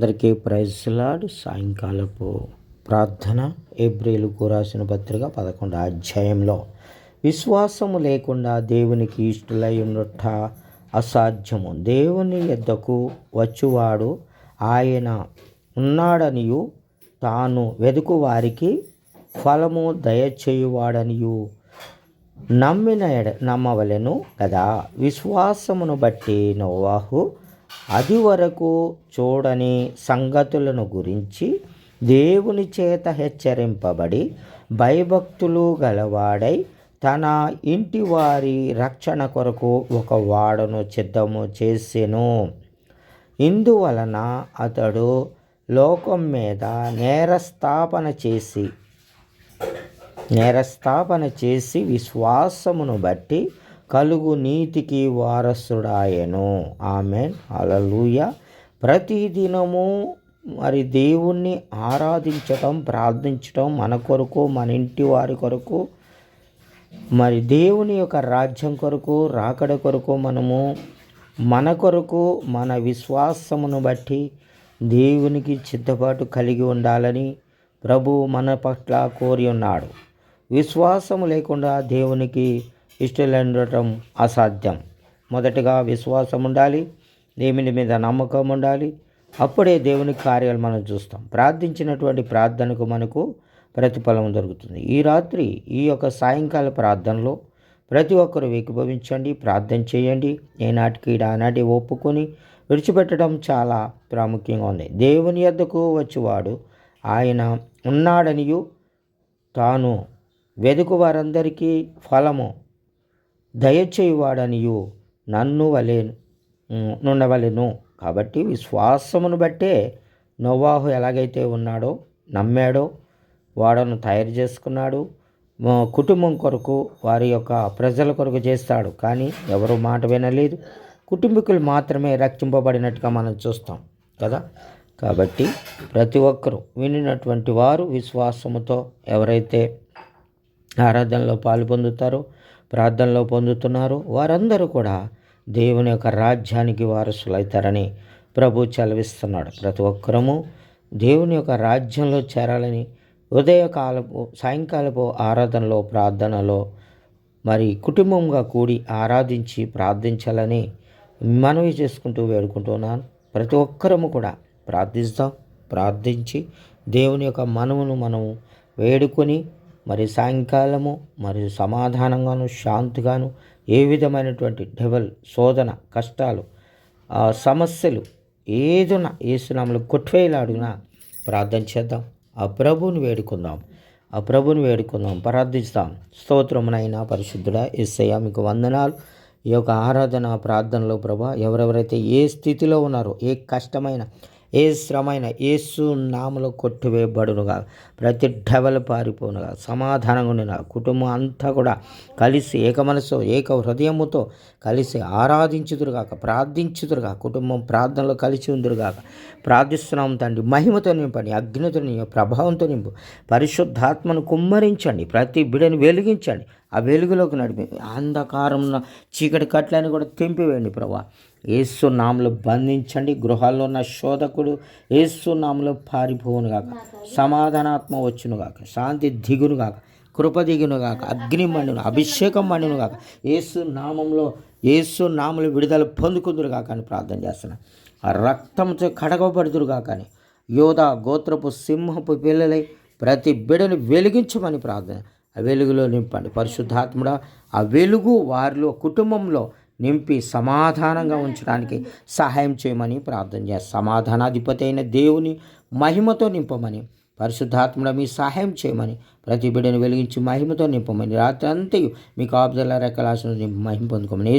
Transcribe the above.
అందరికీ ప్రైజ్లాడ్ సాయంకాలపు ప్రార్థన ఏప్రిల్కు రాసిన పత్రిక పదకొండు అధ్యాయంలో విశ్వాసము లేకుండా దేవునికి ఇష్టలై ఉన్నట్ట అసాధ్యము. దేవుని ఎద్దకు వచ్చువాడు ఆయన ఉన్నాడనియు తాను వెదుకు వారికి ఫలము దయచేయువాడనియు నమ్మిన నమ్మవలెను కదా. విశ్వాసమును బట్టి నోవాహు అది వరకు చూడని సంగతులను గురించి దేవుని చేత హెచ్చరింపబడి భయభక్తులు గలవాడై తన ఇంటి వారి రక్షణ కొరకు ఒక వాడను సిద్ధము చేసెను. ఇందువలన అతడు లోకం మీద నేరస్థాపన చేసి నేరస్థాపన చేసి విశ్వాసమును బట్టి కలుగు నీతికి వారసుడాయను. ఆమె అలలుయ ప్రతిదినము మరి దేవుణ్ణి ఆరాధించటం ప్రార్థించటం మన కొరకు మన ఇంటి వారి కొరకు మరి దేవుని యొక్క రాజ్యం కొరకు రాకడ కొరకు మనము మన కొరకు మన విశ్వాసమును బట్టి దేవునికి చిత్తపాటు కలిగి ఉండాలని ప్రభు మన పట్ల కోరి ఉన్నాడు. విశ్వాసము లేకుండా దేవునికి ఇష్టలుండటం అసాధ్యం. మొదటగా విశ్వాసం ఉండాలి దేవుని మీద నమ్మకం ఉండాలి అప్పుడే దేవుని కార్యాలు మనం చూస్తాం. ప్రార్థించినటువంటి ప్రార్థనకు మనకు ప్రతిఫలం దొరుకుతుంది. ఈ రాత్రి ఈ యొక్క సాయంకాల ప్రార్థనలో ప్రతి ఒక్కరు ఏకీభవించండి ప్రార్థన చేయండి. ఏనాటికి ఆనాటి ఒప్పుకొని విడిచిపెట్టడం చాలా ప్రాముఖ్యంగా ఉంది. దేవుని యొద్దకు వచ్చేవాడు ఆయన ఉన్నాడనియు తాను వెదుకు వారందరికీ ఫలము దయచేయువాడనియు నన్ను వలె నుండవలెను. కాబట్టి విశ్వాసమును బట్టే నోవాహు ఎలాగైతే ఉన్నాడో నమ్మాడో వాడను తయారు చేసుకున్నాడు కుటుంబం కొరకు వారి యొక్క ప్రజల కొరకు చేస్తాడు. కానీ ఎవరు మాట వినలేదు. కుటుంబీకులు మాత్రమే రక్షింపబడినట్టుగా మనం చూస్తాం కదా? కాబట్టి ప్రతి ఒక్కరూ వినినటువంటి వారు విశ్వాసముతో ఎవరైతే ఆరాధనలో పాలు పొందుతారో ప్రార్థనలో పొందుతున్నారు. వారందరూ కూడా దేవుని యొక్క రాజ్యానికి వారసులవుతారని ప్రభు చలవిస్తున్నాడు. ప్రతి ఒక్కరము దేవుని యొక్క రాజ్యంలో చేరాలని ఉదయకాలపు సాయంకాలపు ఆరాధనలో ప్రార్థనలో మరి కుటుంబంగా కూడి ఆరాధించి ప్రార్థించాలని మనవి చేసుకుంటూ వేడుకుంటున్నాను. ప్రతి ఒక్కరము కూడా ప్రార్థిస్తాం ప్రార్థించి దేవుని యొక్క మనమును మనము వేడుకొని మరి సాయంకాలము మరియు సమాధానంగాను శాంతిగాను ఏ విధమైనటువంటి డెవల్ శోధన కష్టాలు సమస్యలు ఏదైనా ఏసునామలు కొట్టివేలాడునా ప్రార్థన చేద్దాం. ఆ ప్రభుని వేడుకుందాం. ఆ ప్రభుని వేడుకుందాం. ప్రార్థిస్తాం. స్తోత్రమునైనా పరిశుద్ధుడా ఎస్సయ్య మీకు వందనాలు. ఈ యొక్క ఆరాధన ప్రార్థనలో ప్రభా ఎవరెవరైతే ఏ స్థితిలో ఉన్నారో ఏ కష్టమైన ఏ శ్రమైన ఏసు నామలో కొట్టివేయబడునుగా ప్రతి డెవలు పారిపోనుగా సమాధానంగా ఉండిన కుటుంబం అంతా కూడా కలిసి ఏక మనసు ఏక హృదయముతో కలిసి ఆరాధించుదురుగాక ప్రార్థించుదురుగా కుటుంబం ప్రార్థనలో కలిసి ఉందిరుగాక ప్రార్థిస్తున్నాం తండ్రి మహిమతో నింపండి అగ్నితో నింపు ప్రభావంతో నింపు పరిశుద్ధాత్మను కుమ్మరించండి ప్రతి బిడని వెలిగించండి. ఆ వెలుగులోకి నడిపి అంధకారం చీకటి కట్లని కూడా తెంపివేయండి ప్రభా. ఏసు నామలు బంధించండి. గృహాల్లో ఉన్న శోధకుడు ఏసు నామలు పారిపోవును గాక. సమాధానాత్మ వచ్చును గాక. శాంతి దిగును గాక. కృప దిగును గాక. అగ్ని మండును అభిషేకం మండును గాక. ఏసు నామంలో ఏసు నాములు విడుదల పొందుకుందురు గాక అని ప్రార్థన చేస్తున్నా. ఆ రక్తంతో కడగబడుదురు గాక అని. యోధ గోత్రపు సింహపు పిల్లలై ప్రతి బిడను వెలిగించమని ప్రార్థన. ఆ వెలుగులో నింపండి. పరిశుద్ధాత్ముడా ఆ వెలుగు వారిలో కుటుంబంలో నింపి సమాధానంగా ఉంచడానికి సహాయం చేయమని ప్రార్థన చేస్తాం. సమాధానాధిపతి అయిన దేవుని మహిమతో నింపమని పరిశుద్ధాత్మడ మీ సహాయం చేయమని ప్రతి బిడ్డను వెలిగించి మహిమతో నింపమని రాత్రి అంతయు మీ కాపుదల రెక్కలాసిన మహిమ పొందుకోమని.